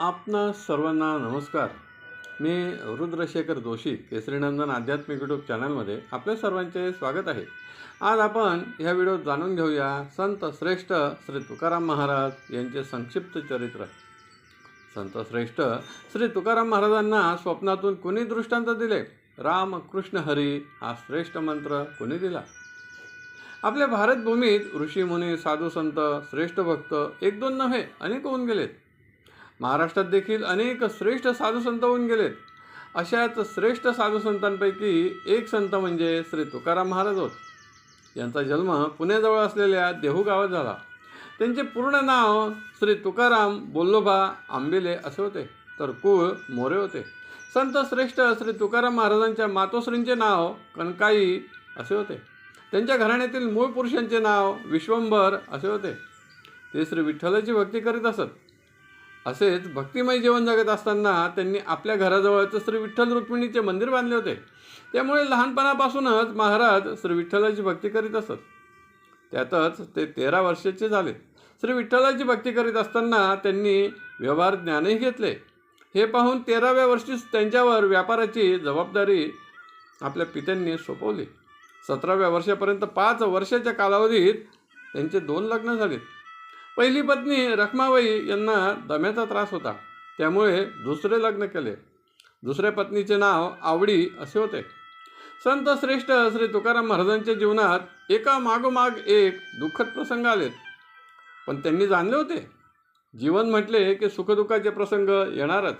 आपणा सर्वांना नमस्कार. मी रुद्रशेखर जोशी केसरीनंदन आध्यात्मिक यूट्यूब चॅनलमध्ये आपल्या सर्वांचे स्वागत आहे. आज आपण ह्या व्हिडिओत जाणून घेऊया संत श्रेष्ठ श्री तुकाराम महाराज यांचे संक्षिप्त चरित्र. संत श्रेष्ठ श्री तुकाराम महाराजांना स्वप्नातून कोणी दृष्टांत दिले? राम कृष्ण हरी हा श्रेष्ठ मंत्र कोणी दिला? आपल्या भारतभूमीत ऋषीमुनी साधू संत श्रेष्ठ भक्त एक दोन नव्हे अनेक होऊन गेलेत. महाराष्ट्रात देखील अनेक श्रेष्ठ साधुसंत होऊन गेलेत. अशाच श्रेष्ठ साधुसंतांपैकी एक संत म्हणजे श्री तुकाराम महाराज होत. यांचा जन्म पुण्याजवळ असलेल्या देहू गावात झाला. त्यांचे पूर्ण नाव श्री तुकाराम बोल्लोबा आंबिले असे होते. तर कुळ मोरे होते. संत श्रेष्ठ श्री तुकाराम महाराजांच्या मातोश्रींचे नाव कणकाई असे होते. त्यांच्या घराण्यातील मूळ पुरुषांचे नाव विश्वंभर असे होते. ते श्री विठ्ठलाची भक्ती करीत असत. असेच भक्तिमय जीवन जगत असताना त्यांनी आपल्या घराजवळच श्री विठ्ठल रुक्मिणीचे मंदिर बांधले होते. त्यामुळे लहानपणापासूनच महाराज श्री विठ्ठलाची भक्ती करीत असत. त्यातच ते तेरा वर्षाचे झाले. श्री विठ्ठलाची भक्ती करीत असताना त्यांनी व्यवहार ज्ञानही घेतले. हे पाहून तेराव्या वर्षीच त्यांच्यावर व्यापाराची जबाबदारी आपल्या पित्यांनी सोपवली. सतराव्या वर्षापर्यंत पाच वर्षाच्या कालावधीत त्यांचे दोन लग्न झाले. पहिली पत्नी रखमाबाई यांना दम्याचा त्रास होता. त्यामुळे दुसरे लग्न केले. दुसऱ्या पत्नीचे नाव आवडी असे होते. संत श्रेष्ठ श्री तुकाराम महाराजांच्या जीवनात एका मागोमाग एक दुःखद प्रसंग आलेत पण त्यांनी जाणले होते. जीवन म्हटले की सुखदुःखाचे प्रसंग येणारच.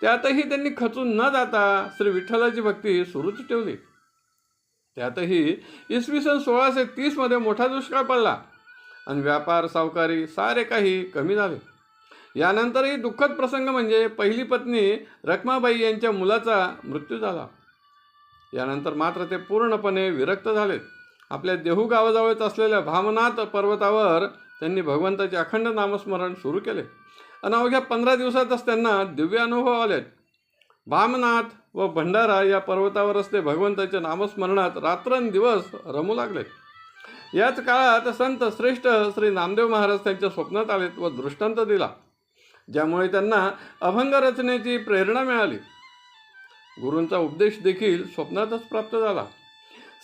त्यातही त्यांनी खचून न जाता श्री विठ्ठलाची भक्ती सुरूच ठेवली. त्यातही इसवी सन सोळाशे तीसमध्ये मोठा दुष्काळ पडला. आणि व्यापार सावकारी सारे काही कमी झाले. यानंतरही दुःखद प्रसंग म्हणजे पहिली पत्नी रखमाबाई यांच्या मुलाचा मृत्यू झाला. यानंतर मात्र ते पूर्णपणे विरक्त झालेत आपल्या देहू गावाजवळच असलेल्या भामनाथ पर्वतावर त्यांनी भगवंताचे अखंड नामस्मरण सुरू केले. आणि अवघ्या पंधरा दिवसातच त्यांना दिव्य अनुभव आले. भामनाथ व भंडारा या पर्वतावरच ते भगवंताच्या नामस्मरणात रात्रंदिवस रमू लागले. याच काळात संत श्रेष्ठ श्री नामदेव महाराज त्यांच्या स्वप्नात आलेत व दृष्टांत दिला ज्यामुळे त्यांना अभंग रचनेची प्रेरणा मिळाली. गुरूंचा उपदेश देखील स्वप्नातच प्राप्त झाला.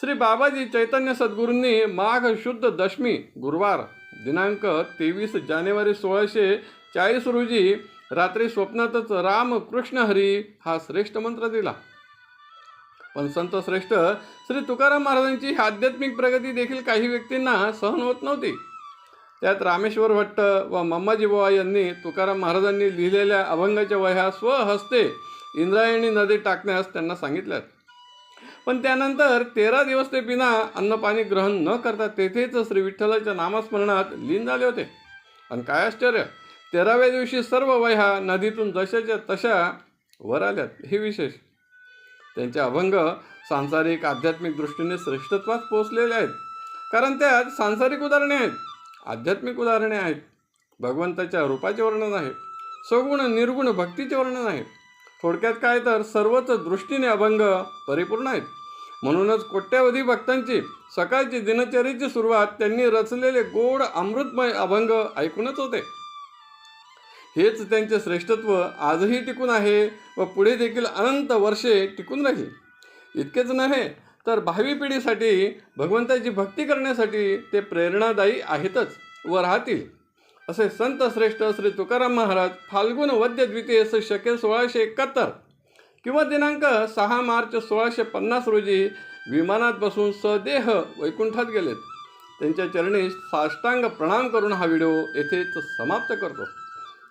श्री बाबाजी चैतन्य सद्गुरूंनी माघ शुद्ध दशमी गुरुवार दिनांक तेवीस जानेवारी सोळाशे चाळीस रोजी रात्री स्वप्नातच राम कृष्ण हरी हा श्रेष्ठ मंत्र दिला. पण संत श्रेष्ठ श्री तुकाराम महाराजांची ही आध्यात्मिक प्रगती देखील काही व्यक्तींना सहन होत नव्हती. त्यात रामेश्वर भट्ट व मम्माजी बुवा यांनी तुकाराम महाराजांनी लिहिलेल्या अभंगाच्या वह्या स्वहस्ते इंद्रायणी नदीत टाकण्यास त्यांना सांगितल्यात. पण त्यानंतर तेरा दिवस ते बिना अन्नपाणी ग्रहण न करता तेथेच श्री विठ्ठलाच्या नामस्मरणात लीन झाले होते. आणि काय आश्चर्य तेराव्या दिवशी सर्व वह्या नदीतून जशाच्या तशा वर आल्यात. हे विशेष त्यांचे अभंग सांसारिक आध्यात्मिक दृष्टीने श्रेष्ठत्वात पोचलेले आहेत. कारण त्यात सांसारिक उदाहरणे आहेत आध्यात्मिक उदाहरणे आहेत. भगवंताच्या रूपाचे वर्णन आहे सगुण निर्गुण भक्तीचे वर्णन आहे. थोडक्यात काय तर सर्वच दृष्टीने अभंग परिपूर्ण आहेत. म्हणूनच कोट्यावधी भक्तांची सकाळची दिनचर्येची सुरुवात त्यांनी रचलेले गोड अमृतमय अभंग ऐकूनच होते. हेच त्यांचे श्रेष्ठत्व आजही टिकून आहे व पुढे देखील अनंत वर्षे टिकून राहील. इतकेच नव्हे तर भावी पिढीसाठी भगवंताची भक्ती करण्यासाठी ते प्रेरणादायी आहेतच व राहतील. असे संत श्रेष्ठ श्री तुकाराम महाराज फाल्गुन वद्य द्वितीय शके सोळाशे एकाहत्तर किंवा दिनांक सहा मार्च सोळाशे पन्नास रोजी विमानात बसून सदेह वैकुंठात गेलेत. त्यांच्या चरणी साष्टांग प्रणाम करून हा व्हिडिओ येथेच समाप्त करतो.